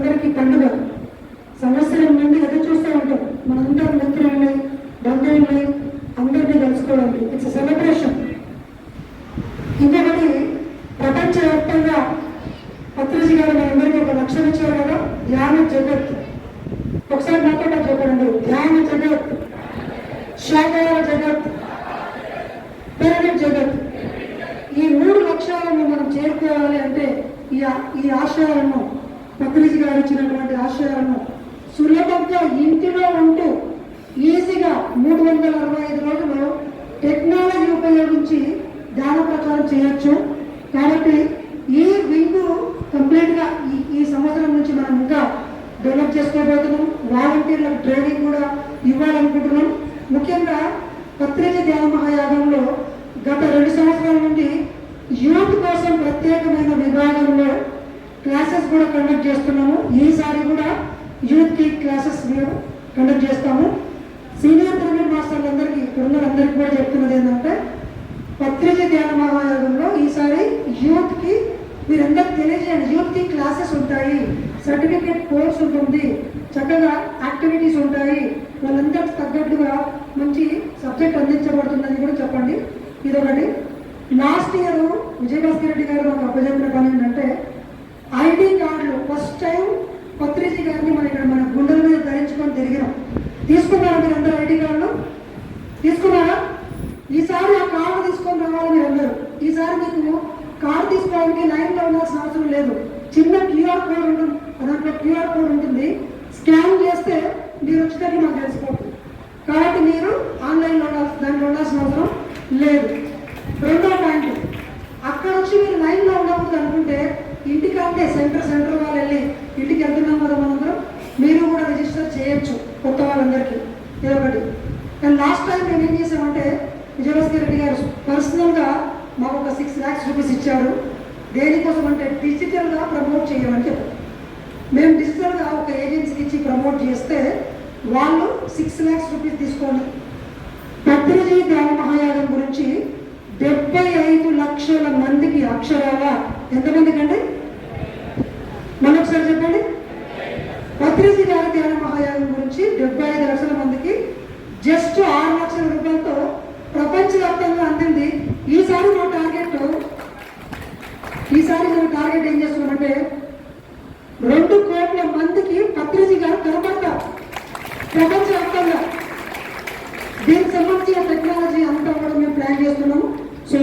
అందరికీ పండుగ. సంవత్సరం నుండి ఎదురు చూస్తూ ఉంటాం మనందరం మిత్రుల్ని బంధువుల్ని అందరినీ కలుసుకోవడానికి ఇట్స్ సెలబ్రేషన్ ఇంకొకటి ప్రపంచవ్యాప్తంగా పత్రిజీ గారు మనందరికీ ఒక లక్ష్యం ఇచ్చారు కదా ధ్యాన జగత్. ఒకసారి నాతో చెప్పండి. ధ్యాన జగత్. శాఖ జగత్. పిరమిడ్ జగత్. ఈ మూడు లక్ష్యాలను మనం చేరుకోవాలి అంటే ఈ ఆశయాలను పక్రీజ్ గారు ఇచ్చినటువంటి ఆశయాలను సులభంగా ఇంటిలో ఉంటూ ఈజీగా మూడు వందల అరవై ఐదు రోజులు టెక్నాలజీ ఉపయోగించి ధ్యాన ప్రచారం చేయొచ్చు. కాబట్టి ఈ వింగ్ కంప్లీట్గా ఈ ఈ సంవత్సరం నుంచి మనం ఇంకా డెవలప్ చేసుకోబోతున్నాం. వాలంటీర్లకు ట్రైనింగ్ కూడా ఇవ్వాలనుకుంటున్నాం. ముఖ్యంగా పత్రిక ధ్యాన మహాయాగంలో గత రెండు సంవత్సరాల నుండి క్లాసెస్ కూడా కండక్ట్ చేస్తున్నాము. ఈసారి కూడా యూత్కి క్లాసెస్ కండక్ట్ చేస్తాము. సీనియర్ పిరమిడ్ మాస్టర్లందరికీ ఇక్కడున్నరందరికీ కూడా చెప్తున్నది ఏంటంటే పత్రిక ధ్యాన మహాయోగంలో ఈసారి యూత్కి మీరందరికి తెలియజేయండి యూత్కి క్లాసెస్ ఉంటాయి సర్టిఫికేట్ కోర్స్ ఉంటుంది చక్కగా యాక్టివిటీస్ ఉంటాయి వాళ్ళందరికి తగ్గట్టుగా మంచి సబ్జెక్ట్ అందించబడుతుందని కూడా చెప్పండి. ఇదొకటి. లాస్ట్ ఇయర్ విజయభాస్కర్ రెడ్డి గారు మాకు అప్పచెప్పిన పని ఏంటంటే ఐడి కార్డులు ఫస్ట్ టైం పత్రిజీ గారిని మన ఇక్కడ మన గుండెల మీద ధరించుకొని తిరిగినాం. తీసుకున్నారా మీరు అందరు ఐడి కార్డులు? తీసుకున్నారా? ఈసారి ఆ కార్డు తీసుకొని రావాలి మీరు అందరూ. ఈసారి మీకు కార్డు తీసుకోవడానికి లైన్లో ఉండాల్సిన అవసరం లేదు. చిన్న క్యూఆర్ కోడ్ ఉంటుంది దాంట్లో క్యూఆర్ కోడ్ ఉంటుంది. స్కాన్ చేస్తే మీరు వచ్చినట్టు మాకు తెలిసిపోతుంది. కాబట్టి మీరు ఆన్లైన్లో ఉండాల్సిన దాంట్లో ఉండాల్సిన అవసరం లేదు. రెండో పాయింట్. అక్కడ వచ్చి మీరు లైన్లో ఉండకూడదు అనుకుంటే ఇంటికంటే సెంటర్ సెంటర్ వాళ్ళు వెళ్ళి ఇంటికి వెళ్తున్నాం కదా మనందరం మీరు కూడా రిజిస్టర్ చేయొచ్చు కొత్త వాళ్ళందరికీ. ఇదొకటి నేను లాస్ట్ టైం మేము ఏం చేసామంటే విజయభాస్కర్ రెడ్డి గారు పర్సనల్గా మాకు ఒక సిక్స్ ల్యాక్స్ రూపీస్ ఇచ్చారు దేనికోసం అంటే డిజిటల్గా ప్రమోట్ చేయమని చెప్పారు. మేము డిజిటల్గా ఒక ఏజెన్సీకి ఇచ్చి ప్రమోట్ చేస్తే వాళ్ళు సిక్స్ ల్యాక్స్ రూపీస్ తీసుకోండి. పత్రిజీ గ్రామ మహాయాగం గురించి డెబ్బై ఐదు లక్షల మందికి అక్షరాల ఎంతమందికి అన్నాడు మళ్ళీ ఒకసారి ధ్యాన మహాయాగం గురించి డెబ్బై ఐదు లక్షల మందికి జస్ట్ ఆరు లక్షల రూపాయలతో ప్రపంచవ్యాప్తంగా అందింది. ఈసారి మా టార్గెట్ ఈసారి మన టార్గెట్ ఏం చేస్తున్నామంటే రెండు కోట్ల మందికి పత్రిజీ గారు కనబడతారు ప్రపంచవ్యాప్తంగా. దీనికి సంబంధించిన టెక్నాలజీ అంతా కూడా మేము ప్లాన్ చేస్తున్నాము. సో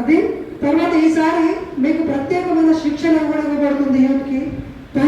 అది తర్వాత ఈసారి మీకు ప్రత్యేకమైన శిక్షణ కూడా ఇవ్వబడుతుంది యూత్కి.